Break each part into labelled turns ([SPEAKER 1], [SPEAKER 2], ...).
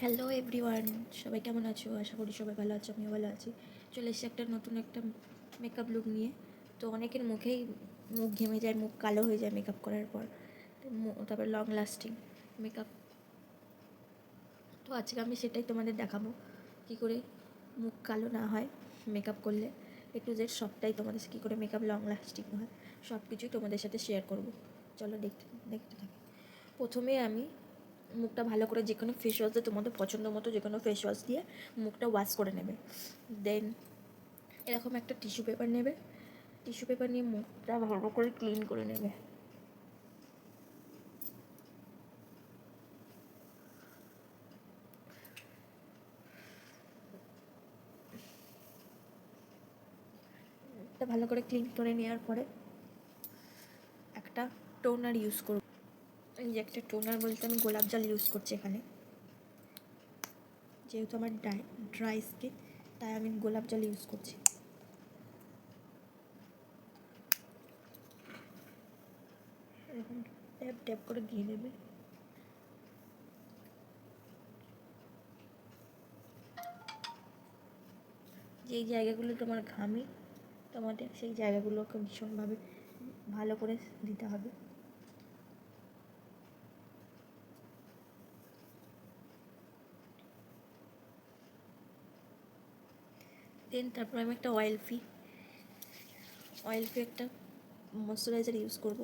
[SPEAKER 1] Hello everyone সবাই কেমন আছো? আশা করি সবাই ভালো আছো, আমিও ভালো আছি। চলে এসেছি একটা নতুন একটা মেকআপ লুক নিয়ে। তো অনেকের মুখেই মুখ ঘেমে যায়, মুখ কালো হয়ে যায় মেকআপ করার পর। তারপর লং লাস্টিং মেকআপ তো আজকে আমি সেটাই তোমাদের দেখাবো, কী করে মুখ কালো না হয় মেকআপ করলে। এ টু জেড সবটাই তোমাদের কী করে মেকআপ লং লাস্টিং হয় সব কিছুই তোমাদের সাথে শেয়ার করব। চলো দেখতে দেখতে থাকি। প্রথমে আমি মুখটা ভালো করে যে কোনো ফেস ওয়াশ দিয়ে তোমাদের পছন্দ মতো যে কোনো ফেস ওয়াশ দিয়ে মুখটা ওয়াশ করে নেবে। দেন এরকম একটা টিস্যু পেপার নেবে। টিস্যু পেপার নিয়ে মুখটা ভালো করে ক্লিন করে নেবে। ভালো করে ক্লিন করে নেওয়ার পরে একটা টোনার ইউজ করব। যে একটা টোনার বলতে আমি গোলাপ জল ইউজ করছি এখানে। যেহেতু আমার ড্রাই ড্রাই স্কিন তাই আমি গোলাপ জল ইউজ করছি। এরকম ট্যাপ ট্যাপ করে দিয়ে নেবে যেই জায়গাগুলো তোমার ঘামি, তোমাদের সেই জায়গাগুলোকে ভীষণভাবে ভালো করে দিতে হবে। দেন তারপর আমি একটা অয়েল ফ্রি অয়েল ফ্রি একটা ময়শ্চারাইজার ইউজ করব।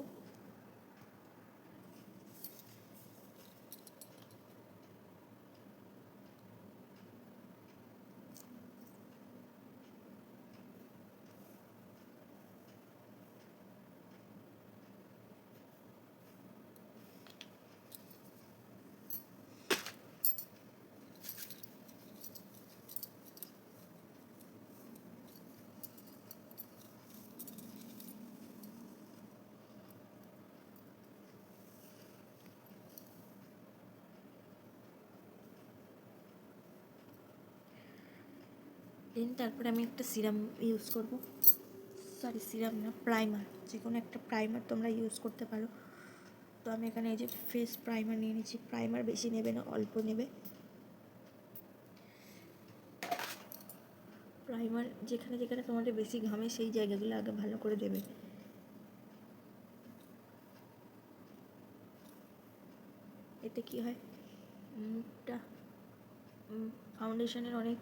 [SPEAKER 1] দেন তারপরে আমি একটা সিরাম ইউজ করব। সরি সিরাম না প্রাইমার যে কোনো একটা প্রাইমার তোমরা ইউজ করতে পারো। তো আমি এখানে এই যে ফেস প্রাইমার নিয়ে নিচ্ছি। প্রাইমার বেশি নেবে না, অল্প নেবে। প্রাইমার যেখানে যেখানে তোমাদের বেশি ঘামে, সেই জায়গাগুলো আগে ভালো করে দেবে। এতে কি হয়? মুখটা ফাউন্ডেশনের অনেক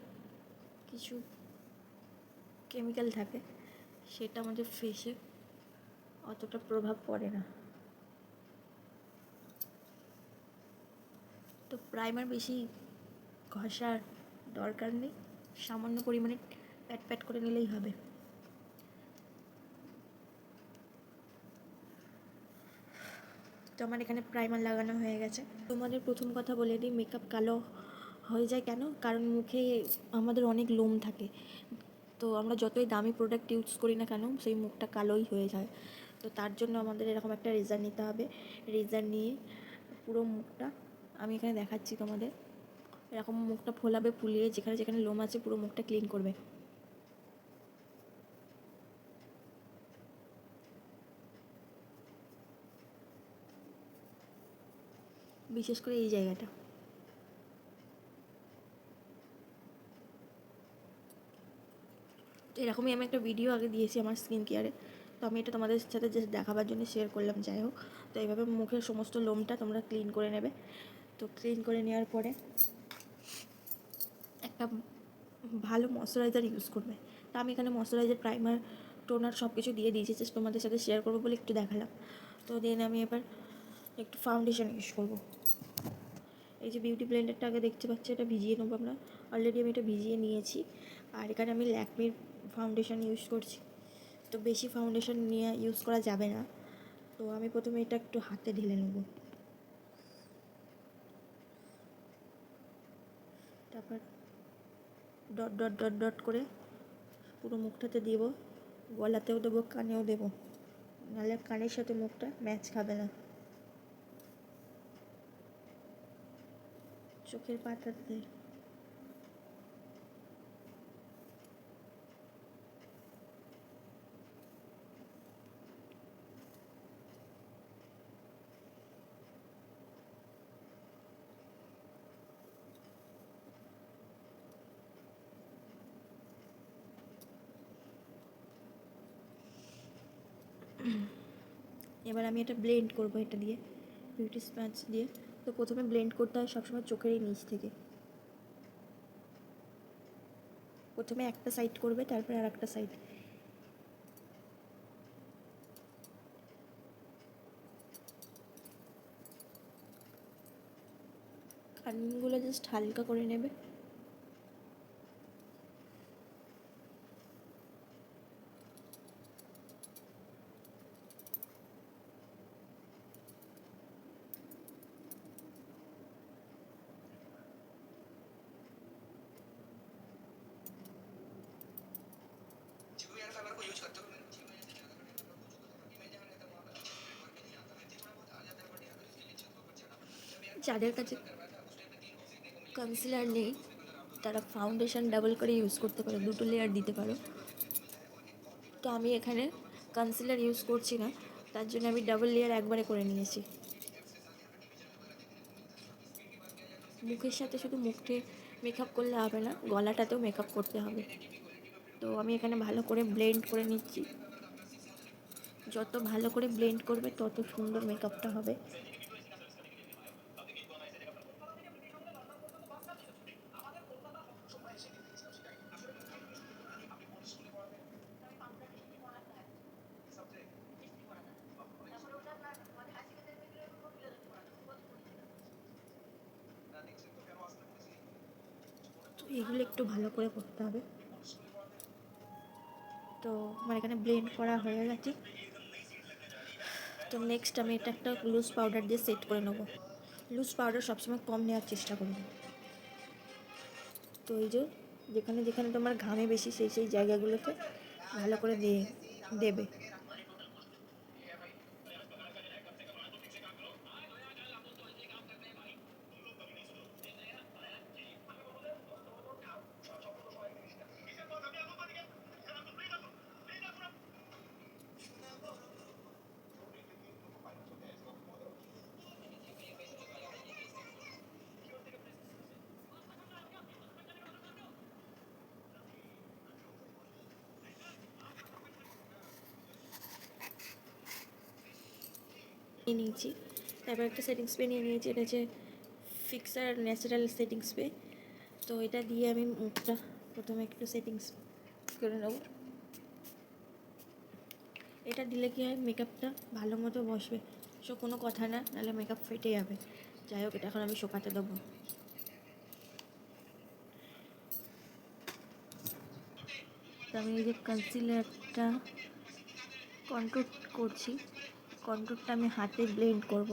[SPEAKER 1] কিছু কেমিক্যাল থাকে, সেটা আমাদের ফেসে অতটা প্রভাব পড়ে না। তো প্রাইমার বেশি ঘষার দরকার নেই, সামান্য পরিমাণে প্যাট প্যাট করে নিলেই হবে। তো আমার এখানে প্রাইমার লাগানো হয়ে গেছে। তোমাদের প্রথম কথা বলে দিই মেকআপ কালো হয়ে যায় কেন? কারণ মুখে আমাদের অনেক লোম থাকে। তো আমরা যতই দামি প্রোডাক্ট ইউজ করি না কেন, সেই মুখটা কালোই হয়ে যায়। তো তার জন্য আমাদের এরকম একটা রেজার নিতে হবে। রেজার নিয়ে পুরো মুখটা, আমি এখানে দেখাচ্ছি তোমাদের। এরকম মুখটা ফোলাবে, ফুলিয়ে যেখানে যেখানে লোম আছে, পুরো মুখটা ক্লিন করবে। বিশেষ করে এই জায়গাটা। এরকমই আমি একটা ভিডিও আগে দিয়েছি আমার স্কিন কেয়ারে তো আমি এটা তোমাদের সাথে জাস্ট দেখাবার জন্য শেয়ার করলাম, যাই হোক। তো এইভাবে মুখের সমস্ত লোমটা তোমরা ক্লিন করে নেবে। তো ক্লিন করে নেওয়ার পরে একটা ভালো ময়শ্চারাইজার ইউজ করবে। তো আমি এখানে ময়শ্চারাইজার প্রাইমার টোনার সব কিছু দিয়ে দিয়েছি জাস্ট তোমাদের সাথে শেয়ার করব বলে একটু দেখালাম। তো দেন আমি এবার একটু ফাউন্ডেশন ইউজ করব। এই যে বিউটি ব্লেন্ডারটা আগে দেখতে পাচ্ছি, এটা ভিজিয়ে নেব আমরা। অলরেডি আমি এটা ভিজিয়ে নিয়েছি। আর এখানে আমি ল্যাকমির ফাউন্ডেশন ইউজ করছি। তো বেশি ফাউন্ডেশন নিয়ে ইউজ করা যাবে না। তো আমি প্রথমে এটা একটু হাতে ঢেলে নেব। তারপর ডট ডট ডট ডট করে পুরো মুখটাতে দেবো। গলাতেও দেবো, কানেও দেবো। নাহলে কানের সাথে মুখটা ম্যাচ খাবে না। চোখের পাতাতে এবার আমি এটা ব্লেন্ড করব এটা দিয়ে বিউটি স্প্যাচ দিয়ে। তো প্রথমে ব্লেন্ড করতে হয় সবসময় চোখের এই নিচ থেকে। প্রথমে একটা সাইড করবে, তারপরে আর একটা সাইড কানগুলো জাস্ট হালকা করে নেবে। যাদের কাছে কনসিলার নেই, তারা ফাউন্ডেশন ডাবল করে ইউজ করতে পারো, দুটো লেয়ার দিতে পারো। তো আমি এখানে কনসিলার ইউজ করছি না, তার জন্য আমি ডাবল লেয়ার একবারে করে নিয়েছি। মুখের সাথে শুধু মুখে মেকআপ করলে হবে না, গলাটাতেও মেকআপ করতে হবে। তো আমি এখানে ভালো করে ব্লেন্ড করে নিচ্ছি। যত ভালো করে ব্লেন্ড করবে, তত সুন্দর মেকআপটা হবে তো এগুলো একটু ভালো করে করতে হবে। তো আমার এখানে ব্লেন্ড করা হয়ে গেছে। তো নেক্সট আমি এটা একটা লুজ পাউডার দিয়ে সেট করে নেব। লুজ পাউডার সবসময় কম নেওয়ার চেষ্টা করব। তো এই যে, যেখানে যেখানে তোমার ঘামে বেশি, সেই সেই জায়গাগুলোতে ভালো করে দিয়ে দেবে। নিয়ে নিয়েছি। তারপর একটা সেটিং স্প্রে নিয়ে নিয়েছি, এটা হচ্ছে ফিক্সার ন্যাচারাল সেটিং স্প্রে তো এটা দিয়ে আমি মুখটা প্রথমে একটু সেটিংস করে নেব। এটা দিলে কি হয় মেকআপটা ভালো মতো বসবে। সো কোনো কথা না, নাহলে মেকআপ ফেটে যাবে। যাই হোক, এটা এখন আমি শোকাতে দেবো। আমি এই যে কনসিলারটা কন্ট্রোল করছি। কন্ট্রোলটা আমি হাতে ব্লেন্ড করব।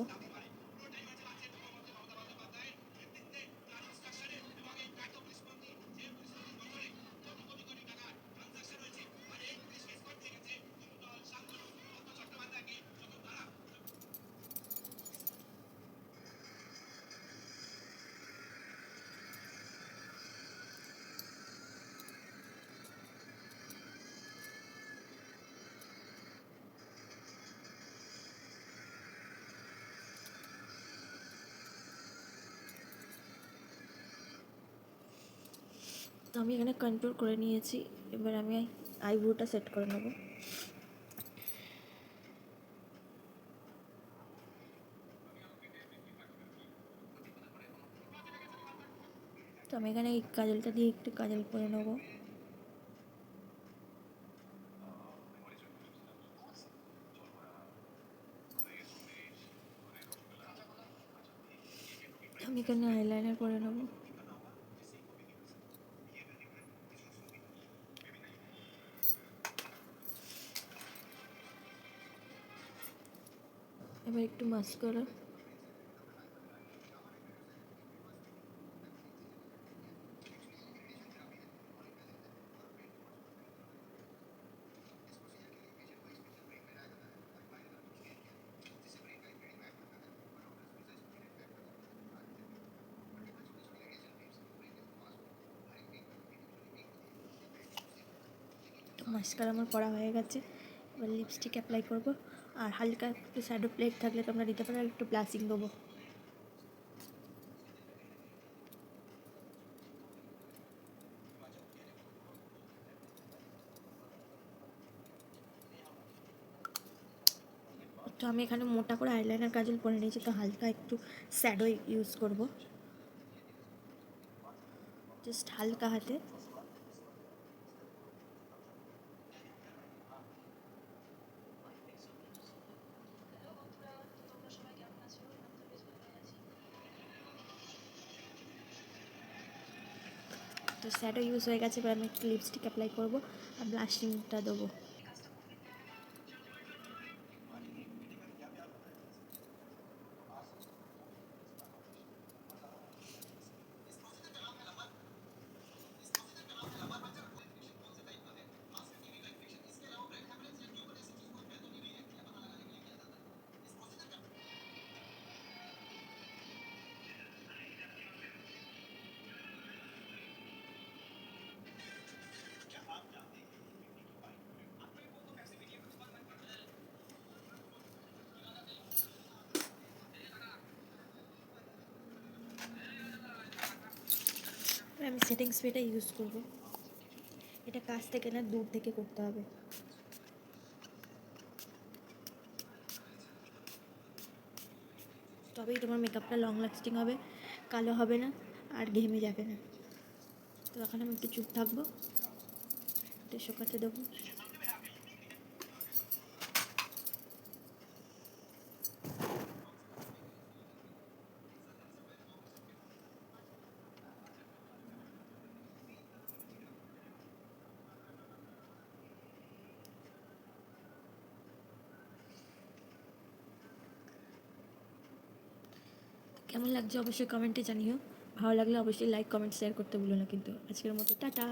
[SPEAKER 1] আমি এখানে কন্ট্রোল করে নিয়েছি। এবার আমি আইব্রোটা সেট করে নেব। তো আমি এখানে এই কাজলটা দিয়ে একটু কাজল করে নেব। আমি এখানে আইলাইনার করে নেব। এবার একটু মাস্কারা মাস্কারা আমার পড়া হয়ে গেছে। এবার লিপস্টিক অ্যাপ্লাই করব। আর হালকা একটু শ্যাডো প্লেট থাকলে তোমরা দিতে পারো একটু ব্লাসিং দেবো। তো আমি এখানে মোটা করে আইলাইনার কাজল পরে নিয়েছি, তো হালকা একটু শ্যাডো ইউজ করব। জাস্ট হালকা হাতে। তো শ্যাডো ইউজ হয়ে গেছে এবার আমি একটু লিপস্টিক অ্যাপ্লাই করব আর ব্লাশিংটা দেবো। আমি সেটিং স্প্রেটা ইউজ করব। এটা কাজ থেকে না দূর থেকে করতে হবে। তবেই তোমার মেকআপটা লং লাস্টিং হবে, কালো হবে না, আর ঘেমে যাবে না। তো এখন আমি একটু চুপ থাকব শোকাতে দেবো। কেমন লাগছে অবশ্যই কমেন্টে জানিও। ভালো লাগলে অবশ্যই লাইক কমেন্ট শেয়ার করতে ভুলো না কিন্তু। আজকের মতো, টাটা।